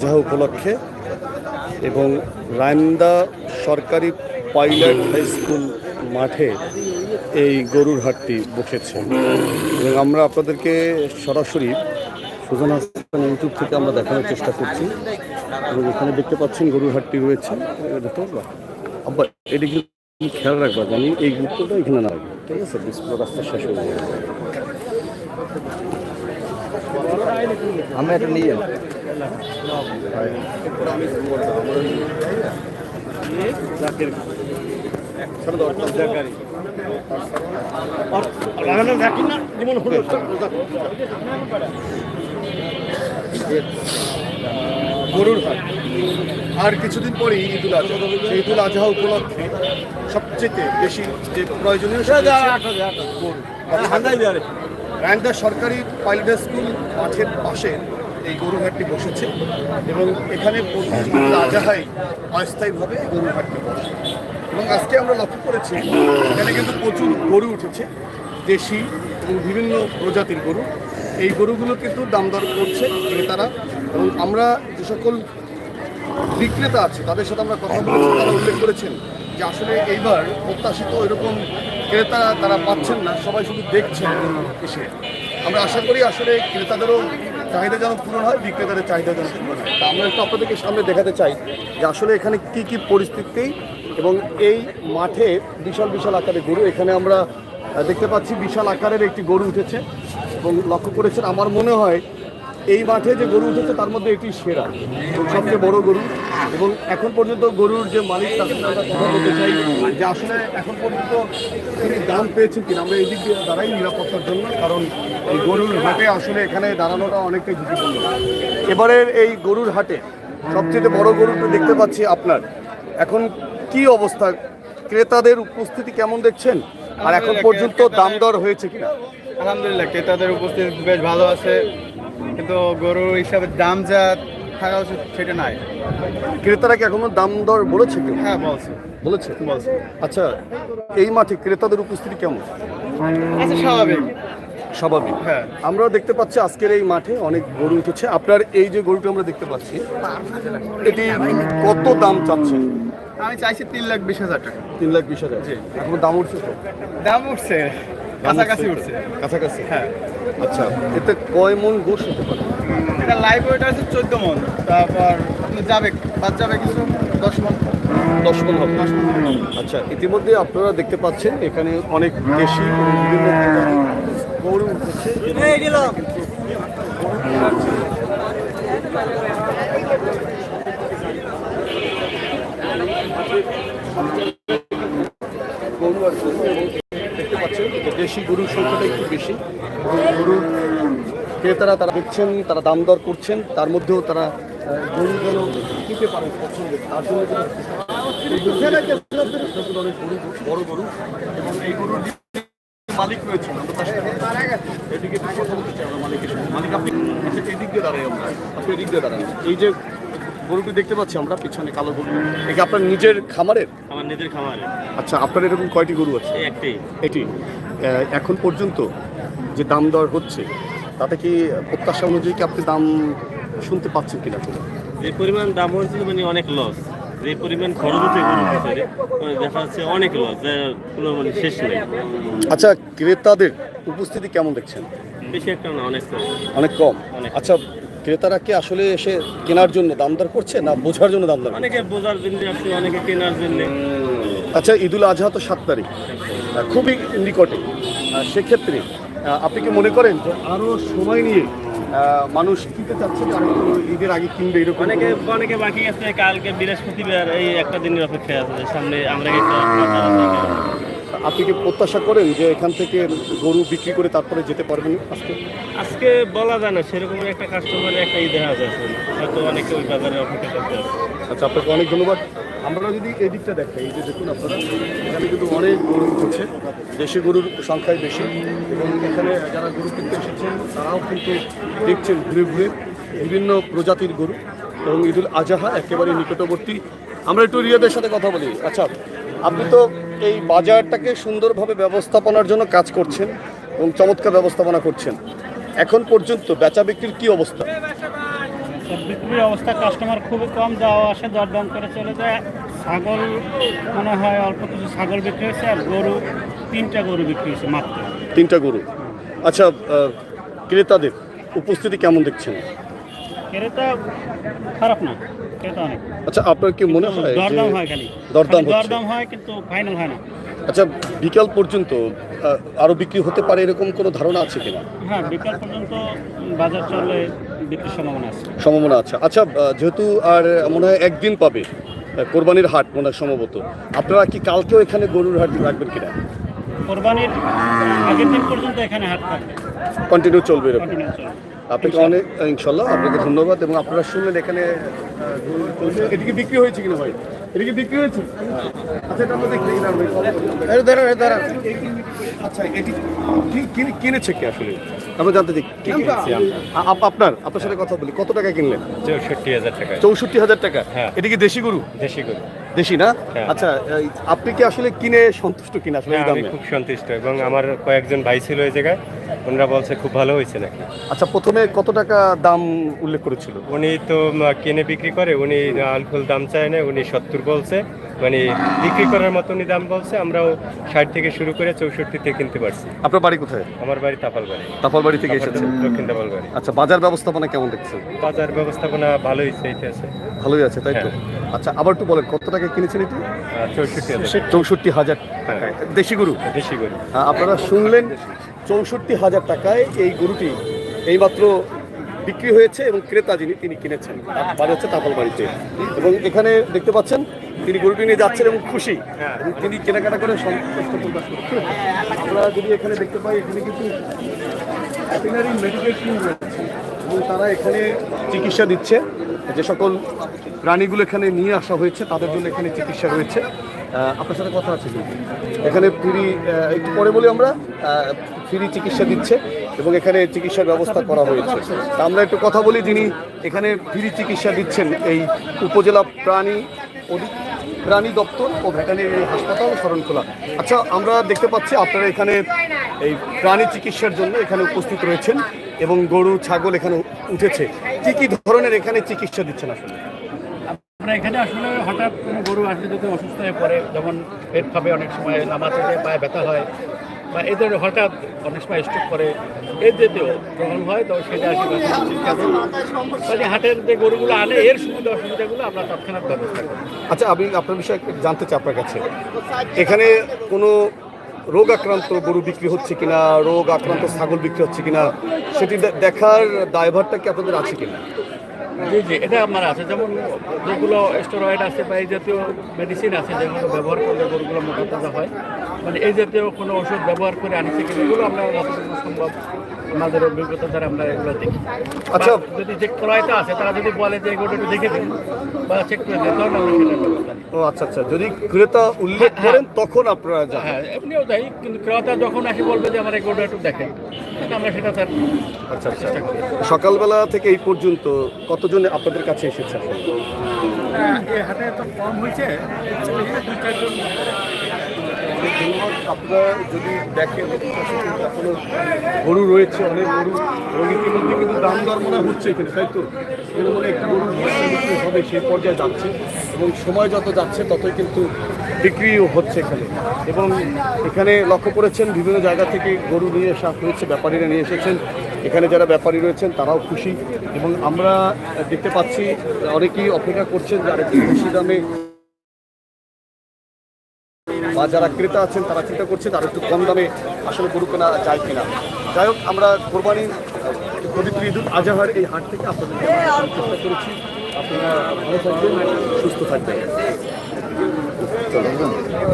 যাহা উপলক্ষে এবং রায়ন্দা সরকারি পাইলট হাই স্কুল মাঠে এই গরুর হাটটি বসেছে। এবং আমরা আপনাদেরকে সরাসরি সুজন হাসান ইউটিউব থেকে আমরা দেখানোর চেষ্টা করছি। এবং এখানে দেখতে পাচ্ছেন গরুর হাটটি রয়েছে। এটা দেখতে পারবা আব্বা খেয়াল রাখবা জানি এই গুরুত্বটা এখানে না ঠিক আছে? রাস্তা শেষ হয়ে যাবে। আমরা এটা নিয়ে গরুর হাট আর কিছুদিন পরেই ঈদুল আজহা ঈদুল আজহা উপলক্ষে সবচেয়ে বেশি যে প্রয়োজনীয় সেটা হচ্ছে গরু। সরকারি পাইলট স্কুল মাঠের পাশে এই গরু হাটটি বসেছে এবং এখানে ঈদুল অস্থায়ীভাবে এই গরু হাটটি বসে এবং আজকে আমরা লক্ষ্য করেছি, এখানে কিন্তু প্রচুর গরু উঠেছে, দেশি এবং বিভিন্ন প্রজাতির গরু। এই গরুগুলো কিন্তু দাম দর করছে ক্রেতারা এবং আমরা যে সকল বিক্রেতা আছে, তাদের সাথে আমরা কথা বলেছি, তারা উল্লেখ করেছেন যে আসলে এইবার প্রত্যাশিত এরকম ক্রেতা তারা পাচ্ছেন না, সবাই শুধু দেখছেন এসে। আমরা আশা করি আসলে ক্রেতাদেরও চাহিদা যেন পূরণ হয়, বিক্রেতাদের চাহিদা যেন পূরণ হয়। আমরা একটু আপনাদেরকে সামনে দেখাতে চাই যে আসলে এখানে কি কি পরিস্থিতি এবং এই মাঠে বিশাল বিশাল আকারে গরু, এখানে আমরা দেখতে পাচ্ছি বিশাল আকারের একটি গরু উঠেছে এবং লক্ষ্য করেছেন, আমার মনে হয় এই মাঠে যে গরু উঠেছে তার মধ্যে এটি সেরা সবচেয়ে বড় গরু। এবং এখন পর্যন্ত গরুর যে মালিক তার সাথে আমরা কথা বলতে চাই যে আসলে এখন পর্যন্ত তিনি দাম পেয়েছেন কিনা। আমরা এই দিক দিয়ে দাঁড়াই নিরাপত্তার জন্য কারণ এই গরুর হাটে আসলে এখানে দাঁড়ানোটা অনেকটাই ঝুঁকিপূর্ণ। এবারের এই গরুর হাটে সবচেয়ে বড় গরুটা দেখতে পাচ্ছি আপনার। এখন কি অবস্থা? ক্রেতাদের উপস্থিতি কেমন দেখছেন? আর এখন পর্যন্ত দাম দর হয়েছে কিনা? আলহামদুলিল্লাহ ক্রেতাদের উপস্থিতি বেশ ভালো আছে। কিন্তু গরুর হিসাবে দাম যা থাকা উচিত সেটা নাই। ক্রেতারা কি এখনও দাম দর বলেছে কেউ? হ্যাঁ বলছে। বলেছে? বলছে। আচ্ছা এই মাঠে ক্রেতাদের উপস্থিতি কেমন? আচ্ছা স্বাভাবিক। স্বাভাবিক। হ্যাঁ। আমরা দেখতে পাচ্ছি আজকের এই মাঠে অনেক গরু উঠেছে। আপনার এই যে গরুটা আমরা দেখতে পাচ্ছি এটি কত দাম চাচ্ছেন আমি চাইছি তিন লাখ বিশ হাজার টাকা। তিন লাখ বিশ হাজার। এখন দাম উঠছে তো? দাম উঠছে। কাছাকাছি উঠছে। কাছাকাছি? হ্যাঁ। আচ্ছা এতে কয় মন গোশ হতে পারে? এটা লাইভ ওয়েট আছে চোদ্দ মন। তারপর আপনি যাবে বাদ যাবে কিছু দশ মন। দশ মন হবে। আচ্ছা ইতিমধ্যে আপনারা দেখতে পাচ্ছেন এখানে অনেক দেশি বিভিন্ন গরু উঠেছে আছে এবং দেখতে পাচ্ছেন যে দেশি গরুর সংখ্যাটা একটু বেশি। গরুর ক্রেতারা তারা দেখছেন, তারা দাম দর করছেন, তার মধ্যেও তারা গরু যেন কিনতে পারেন পছন্দের। তার জন্য গরু- গরু বড় গরু। এবং এই গরুর মালিক সাথে এদিকে কথা আমরা এই যে গরুটি দেখতে পাচ্ছি আমরা পিছনে কালো গরু। এটা আপনার নিজের খামারের? আমার নিজের খামারে আচ্ছা আপনার এরকম কয়টি গরু আছে? এই একটাই এটি। এখন পর্যন্ত যে দাম দর হচ্ছে তাতে কি প্রত্যাশা অনুযায়ী কি আপনি দাম শুনতে পাচ্ছেন কিনা যে পরিমাণ দাম হয়েছে মানে অনেক লস যে পরিমাণ খরচ হচ্ছে পিছনে মানে দেখা যাচ্ছে অনেক লস কোনো মানে শেষ নেই। আচ্ছা ক্রেতাদের উপস্থিতি কেমন দেখছেন? বেশি একটা না অনেক কম। অনেক কম। আচ্ছা ক্রেতারা কি আসলে এসে কেনার জন্য দাম দর করছে না বোঝার জন্য দাম দর করছে? অনেকে বোঝার জন্য আসছে অনেকে কেনার জন্য আচ্ছা ঈদুল আজহা তো সাত তারিখ খুবই নিকটে সেক্ষেত্রে আপনি কি মনে করেন যে আরও সময় নিয়ে মানুষ কিনতে চাচ্ছে ঈদের আগে কিনবে এরকম অনেকে অনেকে বাকি আছে কালকে বৃহস্পতিবার এই একটা দিনের অপেক্ষায় আছে সামনে আমরা। আপনি কি প্রত্যাশা করেন যে এখান থেকে গরু বিক্রি করে তারপরে যেতে পারবেন আজকে? আজকে বলা যায় না সেরকম একটা কাস্টমারের একটা ই দেখা যাচ্ছে হয়তো অনেকে ওই বাজারে অপেক্ষা করতে আছে আচ্ছা আপনাকে অনেক ধন্যবাদ। আমরা যদি এই দিকটা দেখাই এই যে দেখুন আপনারা এখানে কিন্তু অনেক গরু উঠেছে দেশি গরুর সংখ্যাই বেশি এবং এখানে যারা গরু কিনতে এসেছেন তারাও কিন্তু দেখছেন ঘুরে ঘুরে বিভিন্ন প্রজাতির গরু এবং ঈদুল আজহা একেবারে নিকটবর্তী। আমরা একটু রিয়াদের সাথে কথা বলি। আচ্ছা আপনি তো এই বাজারটাকে সুন্দরভাবে ব্যবস্থাপনার জন্য কাজ করছেন এবং চমৎকার ব্যবস্থাপনা করছেন। এখন পর্যন্ত বেচা বিক্রির কি অবস্থা? বিক্রির অবস্থা কাস্টমার খুবই কম যাওয়া আসে দরদাম করে চলে যায়। ছাগল মনে হয় অল্প কিছু ছাগল বিক্রি হয়েছে আর গরু তিনটা গরু বিক্রি হয়েছে মাত্র। তিনটা গরু। আচ্ছা ক্রেতাদের উপস্থিতি কেমন দেখছেন? ক্রেতা খারাপ না। ক্রেতা অনেক আচ্ছা আপনার কি মনে হয় দরদাম হয় খালি। দরদাম দরদাম হয় কিন্তু ফাইনাল হয় না। আচ্ছা বিকাল পর্যন্ত আরও বিক্রি হতে পারে এরকম কোনো ধারণা আছে কিনা? হ্যাঁ বিকাল পর্যন্ত বাজার চলে বিক্রির সম্ভাবনা আছে। সম্ভাবনা আছে। আচ্ছা যেহেতু আর মনে হয় একদিন পাবে কোরবানির হাট মনে হয় সম্ভবত আপনারা কি কালকেও এখানে গরুর হাট রাখবেন কিনা? কোরবানির আগের দিন পর্যন্ত এখানে হাট থাকবে। কন্টিনিউ চলবে এরকম। আপনাকে অনেক ইনশাল্লাহ আপনাকে ধন্যবাদ এবং আপনারা শুনলেন এখানে চলছে। এদিকে বিক্রি হয়েছে কিনা ভাই? এদিকে বিক্রি হয়েছে? আচ্ছা এটা আমরা দেখি কিনা ভাই। আচ্ছা এটি কি- কি- কিনেছে কি আসলে? আমরা জানতে চাই আপনার আপনার সাথে কথা বলি। কত টাকা কিনলেন? চৌষট্টি হাজার টাকা। চৌষট্টি হাজার টাকা? হ্যাঁ। এটা কি দেশি গরু? দেশি গরু। দেশি না? হ্যাঁ। আচ্ছা আপনি কি আসলে কিনে সন্তুষ্ট কিনা আসলে এই আমি খুব সন্তুষ্ট এবং আমার কয়েকজন ভাই ছিল এই জায়গায়। ওনারা বলছে খুব ভালো হয়েছে নাকি। আচ্ছা প্রথমে কত টাকা দাম উল্লেখ করেছিল? উনি তো কিনে বিক্রি করে উনি আলফুল দাম চায় না উনি সত্তর বলছে। মানে বিক্রি করার মতো উনি দাম বলছে আমরাও ষাট থেকে শুরু করে চৌষট্টিতে কিনতে পারছি। আপনার বাড়ি কোথায়? আমার বাড়ি তাপালবাড়ি। তাফালবাড়ি থেকে এসেছেন। দক্ষিণ তাপালবাড়ি। আচ্ছা বাজার ব্যবস্থাপনা কেমন দেখছেন? বাজার ব্যবস্থাপনা ভালোই চাইতে আছে। ভালোই আছে তাই তো? আচ্ছা আবার একটু বলেন কত টাকা কিনেছেন এটি? চৌষট্টি হাজার। চৌষট্টি হাজার। টাকা দেশি গরু? দেশি গরু। হ্যাঁ, আপনারা শুনলেন চৌষট্টি হাজার টাকায় এই গরুটি এইমাত্র বিক্রি হয়েছে এবং ক্রেতা যিনি, তিনি কিনেছেন। বাড়ি হচ্ছে তাফল বাড়িতে। এবং এখানে দেখতে পাচ্ছেন, তিনি গরুটি নিয়ে যাচ্ছেন এবং খুশি। এবং তিনি কেনাকাটা করে সন্তুষ্ট প্রকাশ করছেন আমরা যদি এখানে দেখতে পাই, এখানে কিন্তু ভেটেরিনারি মেডিকেল টিম এবং তারা এখানে চিকিৎসা দিচ্ছে। যে সকল প্রাণীগুলো এখানে নিয়ে আসা হয়েছে, তাদের জন্য এখানে চিকিৎসা রয়েছে। আপনার সাথে কথা আছে এখানে ফ্রি একটু পরে বলি আমরা ফ্রি চিকিৎসা দিচ্ছে এবং এখানে চিকিৎসার ব্যবস্থা করা হয়েছে। আমরা একটু কথা বলি যিনি এখানে ফ্রি চিকিৎসা দিচ্ছেন, এই উপজেলা প্রাণী প্রাণী দপ্তর ও ভেটারিনারি হাসপাতাল শরণখোলা। আচ্ছা আমরা দেখতে পাচ্ছি আপনারা এখানে এই প্রাণী চিকিৎসার জন্য এখানে উপস্থিত রয়েছেন এবং গরু, ছাগল এখানে উঠেছে। কি কি ধরনের এখানে চিকিৎসা দিচ্ছেন আসলে? আমরা এখানে আসলে হঠাৎ কোনো গরু আসলে যদি অসুস্থ হয়ে পড়ে, যেমন পেট খাবে অনেক সময় নামাতে যায় পায়ে ব্যথা হয়, বা এদের হঠাৎ অনেক সময় স্ট্রোক করে এই জাতীয় প্রবলেম হয়, তো সেটা আসি কাজে হাটের যে গরুগুলো আনে, এর সুবিধা অসুবিধাগুলো আমরা তৎক্ষণাৎ ব্যবস্থা করি। আচ্ছা আমি আপনার বিষয়ে জানতে চাই আপনার কাছে। এখানে কোনো রোগ আক্রান্ত গরু বিক্রি হচ্ছে কিনা, রোগ আক্রান্ত ছাগল বিক্রি হচ্ছে কিনা, সেটি দেখার দায়ভারটা কি আপনাদের আছে কিনা? জি জি, এটা আমার আছে। যেমন যেগুলো স্টেরয়েড আছে বা এই জাতীয় মেডিসিন আছে যেগুলো ব্যবহার করলে গরুগুলো মোটা হয়। মানে এই জাতীয় কোনো ওষুধ ব্যবহার করে আনিছে কিনা, এগুলো আমরা যতটুকু সম্ভব আমাদের অভিজ্ঞতা দ্বারা আমরা এগুলো দেখি। আচ্ছা। যদি যে ক্রয়টা আছে তারা যদি বলে যে এগুলো একটু দেখে দিন বা চেক করে দিন তাহলে আমরা ও আচ্ছা আচ্ছা। যদি ক্রেতা উল্লেখ করেন তখন আপনারা যান। হ্যাঁ এমনিও তাই কিন্তু ক্রেতা যখন আসি বলবে যে আমার এগুলো একটু দেখেন আমরা সেটা তার আচ্ছা আচ্ছা। সকালবেলা থেকে এই পর্যন্ত কতজন আপনাদের কাছে এসেছে? এই হাটে তো কম হয়েছে দুই চারজন আপনারা যদি দেখেন এখনও গরু রয়েছে, অনেক গরু এবং ইতিমধ্যে কিন্তু দাম দর মনে হচ্ছে এখানে, তাই তো? এখানে মনে একটু গরু হবে, সেই পর্যায়ে যাচ্ছে এবং সময় যত যাচ্ছে, ততই কিন্তু বিক্রিও হচ্ছে এখানে। এবং এখানে লক্ষ্য করেছেন, বিভিন্ন জায়গা থেকে গরু নিয়ে আসা হয়েছে, ব্যাপারীরা নিয়ে এসেছেন। এখানে যারা ব্যাপারী রয়েছেন, তারাও খুশি। এবং আমরা দেখতে পাচ্ছি, অনেকেই অপেক্ষা করছেন যারা বেশি দামে বা যারা ক্রেতা আছেন, তারা চিন্তা করছে তারা একটু কম দামে আসলে গরু কেনা যায় কিনা। যাই হোক, আমরা কোরবানি পবিত্র ঈদুল আজহার এই হাট থেকে আপনাদের চেষ্টা করেছি। আপনারা ভালো থাকবেন, সুস্থ থাকবেন।